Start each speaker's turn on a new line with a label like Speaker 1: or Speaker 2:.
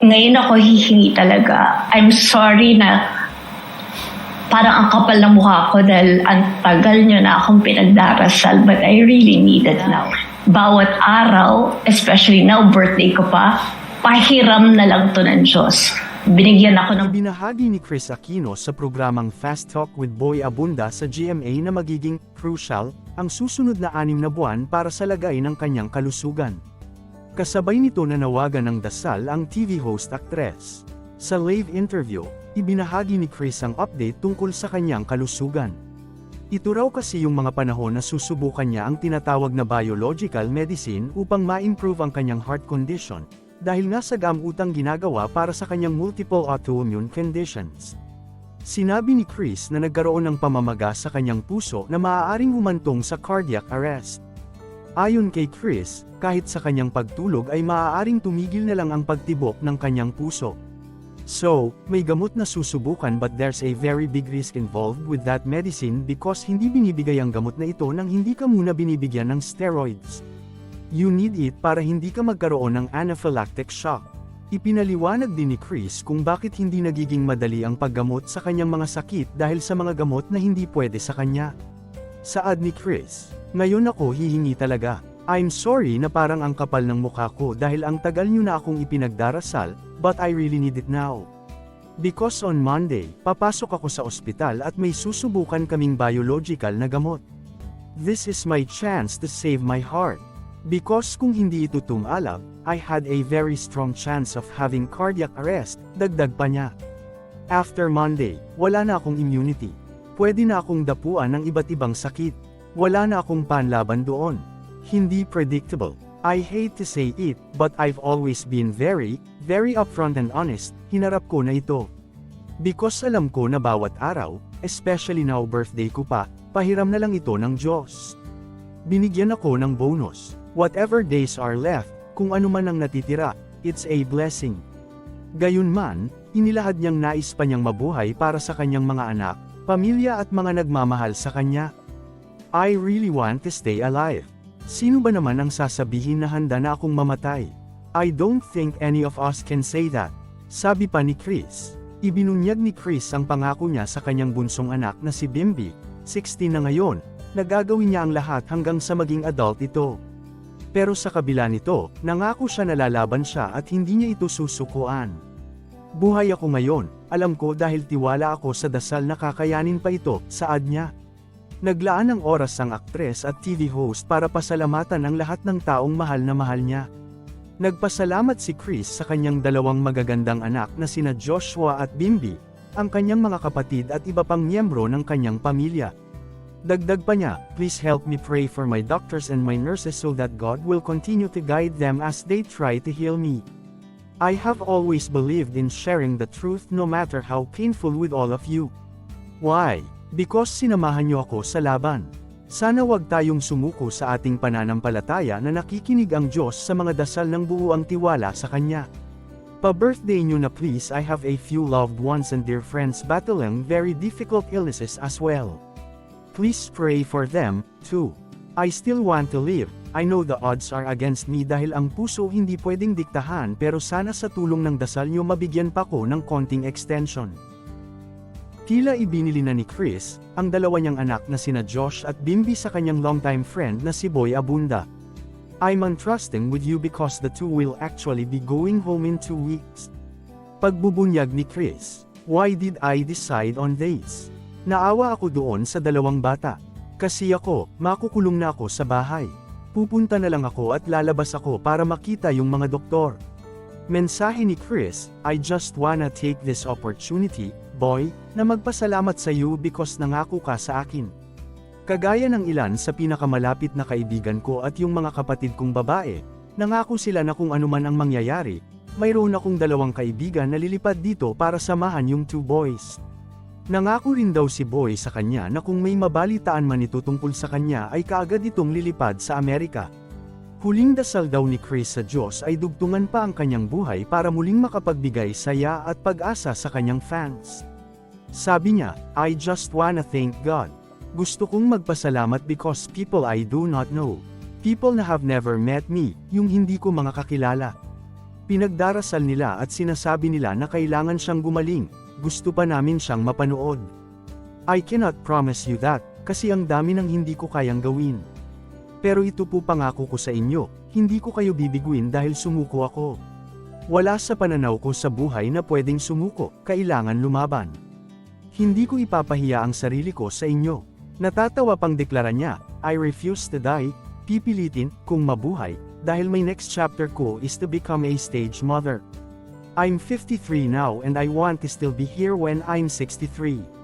Speaker 1: ngayon ako hihingi talaga. I'm sorry na parang ang kapal ng mukha ko dahil ang tagal nyo na akong pinagdarasal but I really need it now. Bawat araw, especially now, birthday ko pa, pahiram na lang to ng Diyos. Binigyan ako ng
Speaker 2: Ibinahagi ni Chris Aquino sa programang Fast Talk with Boy Abunda sa GMA na magiging crucial ang susunod na anim na buwan para sa lagay ng kanyang kalusugan. Kasabay nito nanawagan ng dasal ang TV host actress. Sa live interview, ibinahagi ni Chris ang update tungkol sa kanyang kalusugan. Ito raw kasi yung mga panahon na susubukan niya ang tinatawag na biological medicine upang ma-improve ang kanyang heart condition, dahil nga sa gamutang ginagawa para sa kanyang multiple autoimmune conditions. Sinabi ni Chris na nagkaroon ng pamamaga sa kanyang puso na maaaring humantong sa cardiac arrest. Ayon kay Chris, kahit sa kanyang pagtulog ay maaaring tumigil na lang ang pagtibok ng kanyang puso. So, may gamot na susubukan but there's a very big risk involved with that medicine because hindi binibigay ang gamot na ito nang hindi ka muna binibigyan ng steroids. You need it para hindi ka magkaroon ng anaphylactic shock. Ipinaliwanag din ni Chris kung bakit hindi nagiging madali ang paggamot sa kanyang mga sakit dahil sa mga gamot na hindi pwede sa kanya. Saad ni Chris, ngayon ako hihingi talaga. I'm sorry na parang ang kapal ng mukha ko dahil ang tagal nyo na akong ipinagdarasal, but I really need it now. Because on Monday, papasok ako sa ospital at may susubukan kaming biological na gamot. This is my chance to save my heart. Because kung hindi ito tumalab, I had a very strong chance of having cardiac arrest, dagdag pa niya. After Monday, wala na akong immunity. Pwede na akong dapuan ng iba't ibang sakit. Wala na akong panlaban doon. Hindi predictable. I hate to say it, but I've always been very, very upfront and honest, hinarap ko na ito. Because alam ko na bawat araw, especially now birthday ko pa, pahiram na lang ito ng Diyos. Binigyan ako ng bonus. Whatever days are left, kung ano man ang natitira, it's a blessing. Gayunman, inilahad niyang nais pa niyang mabuhay para sa kanyang mga anak, pamilya at mga nagmamahal sa kanya. I really want to stay alive. Sino ba naman ang sasabihin na handa na akong mamatay? I don't think any of us can say that. Sabi pa ni Chris. Ibinunyag ni Chris ang pangako niya sa kanyang bunsong anak na si Bimbi, 16 na ngayon, na gagawin niya ang lahat hanggang sa maging adult ito. Pero sa kabila nito, nangako siya na lalaban siya at hindi niya ito susukuan. Buhay ako ngayon, alam ko dahil tiwala ako sa dasal na kakayanin pa ito, saad niya. Naglaan ng oras ang aktres at TV host para pasalamatan ang lahat ng taong mahal na mahal niya. Nagpasalamat si Chris sa kanyang dalawang magagandang anak na sina Joshua at Bimbi, ang kanyang mga kapatid at iba pang miyembro ng kanyang pamilya. Dagdag pa niya, please help me pray for my doctors and my nurses so that God will continue to guide them as they try to heal me. I have always believed in sharing the truth no matter how painful with all of you. Why? Because sinamahan niyo ako sa laban. Sana wag tayong sumuko sa ating pananampalataya na nakikinig ang Diyos sa mga dasal ng buo ang tiwala sa Kanya. Pa-birthday niyo na please I have a few loved ones and dear friends battling very difficult illnesses as well. Please pray for them, too. I still want to live. I know the odds are against me dahil ang puso hindi pwedeng diktahan pero sana sa tulong ng dasal niyo mabigyan pa ko ng konting extension. Tila ibinili na ni Chris, ang dalawa niyang anak na sina Josh at Bimbi sa kanyang longtime friend na si Boy Abunda. I'm untrusting with you because the two will actually be going home in two weeks. Pagbubunyag ni Chris, why did I decide on this? Naawa ako doon sa dalawang bata. Kasi ako, makukulong na ako sa bahay. Pupunta na lang ako at lalabas ako para makita yung mga doktor. Mensahe ni Chris, I just wanna take this opportunity, boy, na magpasalamat sa iyo because nangako ka sa akin. Kagaya ng ilan sa pinakamalapit na kaibigan ko at yung mga kapatid kong babae, nangako sila na kung anuman ang mangyayari, mayroon akong dalawang kaibigan na lilipad dito para samahan yung two boys. Nangako rin daw si Boy sa kanya na kung may mabalitaan man ito tungkol sa kanya ay kaagad itong lilipad sa Amerika. Huling dasal daw ni Chris sa Diyos ay dugtungan pa ang kanyang buhay para muling makapagbigay saya at pag-asa sa kanyang fans. Sabi niya, I just wanna thank God. Gusto kong magpasalamat because people I do not know. People na have never met me, yung hindi ko mga kakilala. Pinagdarasal nila at sinasabi nila na kailangan siyang gumaling, gusto pa namin siyang mapanood. I cannot promise you that, kasi ang dami ng hindi ko kayang gawin. Pero ito po pangako ko sa inyo, hindi ko kayo bibiguin dahil sumuko ako. Wala sa pananaw ko sa buhay na pwedeng sumuko, kailangan lumaban. Hindi ko ipapahiya ang sarili ko sa inyo. Natatawa pang deklara niya, I refuse to die, pipilitin kung mabuhay, dahil my next chapter ko is to become a stage mother. I'm 53 now and I want to still be here when I'm 63.